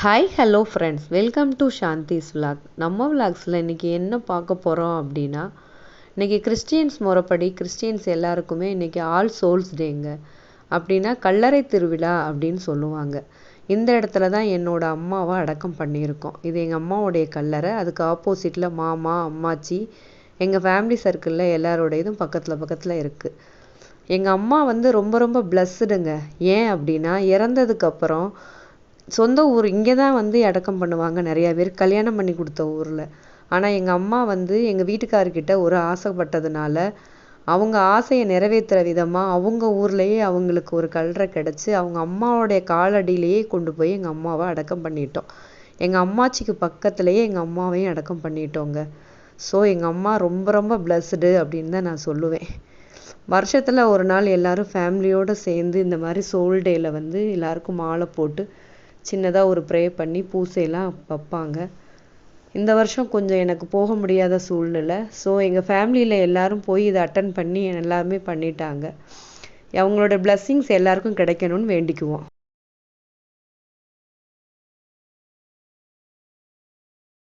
Hi hello friends welcome to Shanthi's vlog நம்ம விலாக்ஸில் இன்றைக்கி என்ன பார்க்க போகிறோம் அப்படின்னா இன்றைக்கி கிறிஸ்டியன்ஸ் முறைப்படி கிறிஸ்டியன்ஸ் எல்லாருக்குமே இன்றைக்கி ஆல் சோல்ஸ் டேங்க அப்படின்னா கல்லறை திருவிழா அப்படின்னு சொல்லுவாங்க. இந்த இடத்துல தான் என்னோடய அம்மாவை அடக்கம் பண்ணியிருக்கோம். இது எங்கள் அம்மாவுடைய கல்லறை. அதுக்கு ஆப்போசிட்டில் மாமா அம்மாச்சி எங்கள் ஃபேமிலி சர்க்கிளில் எல்லாரோடையதும் பக்கத்தில் பக்கத்தில் இருக்குது எங்கள் அம்மா வந்து ரொம்ப ரொம்ப பிளஸ்ஸுடுங்க ஏன் அப்படின்னா இறந்ததுக்கப்புறம் சொந்த ஊர் இங்கே தான் வந்து அடக்கம் பண்ணுவாங்க நிறையா பேர். கல்யாணம் பண்ணி கொடுத்த ஊரில். ஆனால் எங்கள் அம்மா வந்து எங்கள் வீட்டுக்காரர்கிட்ட ஒரு ஆசைப்பட்டதுனால அவங்க ஆசையை நிறைவேற்றுற விதமாக அவங்க ஊர்லேயே அவங்களுக்கு ஒரு கல்றை கிடச்சி அவங்க அம்மாவோடைய காலடியிலேயே கொண்டு போய் எங்கள் அம்மாவை அடக்கம் பண்ணிட்டோம். எங்கள் அம்மாச்சிக்கு பக்கத்துலேயே எங்கள் அம்மாவையும் அடக்கம் பண்ணிட்டோங்க. ஸோ எங்கள் அம்மா ரொம்ப ரொம்ப பிளஸ்டு அப்படின்னு தான் நான் சொல்லுவேன். வருஷத்தில் ஒரு நாள் எல்லோரும் ஃபேமிலியோடு சேர்ந்து இந்த மாதிரி சோல் டேயில் வந்து எல்லாருக்கும் மாலை போட்டு சின்னதாக ஒரு ப்ரே பண்ணி பூசையெல்லாம் வைப்பாங்க. இந்த வருஷம் கொஞ்சம் எனக்கு போக முடியாத சூழ்நிலை. ஸோ எங்கள் ஃபேமிலியில் எல்லோரும் போய் இதை அட்டன் பண்ணி எல்லாருமே பண்ணிட்டாங்க. அவங்களோட பிளஸ்ஸிங்ஸ் எல்லாருக்கும் கிடைக்கணும்னு வேண்டிக்குவோம்.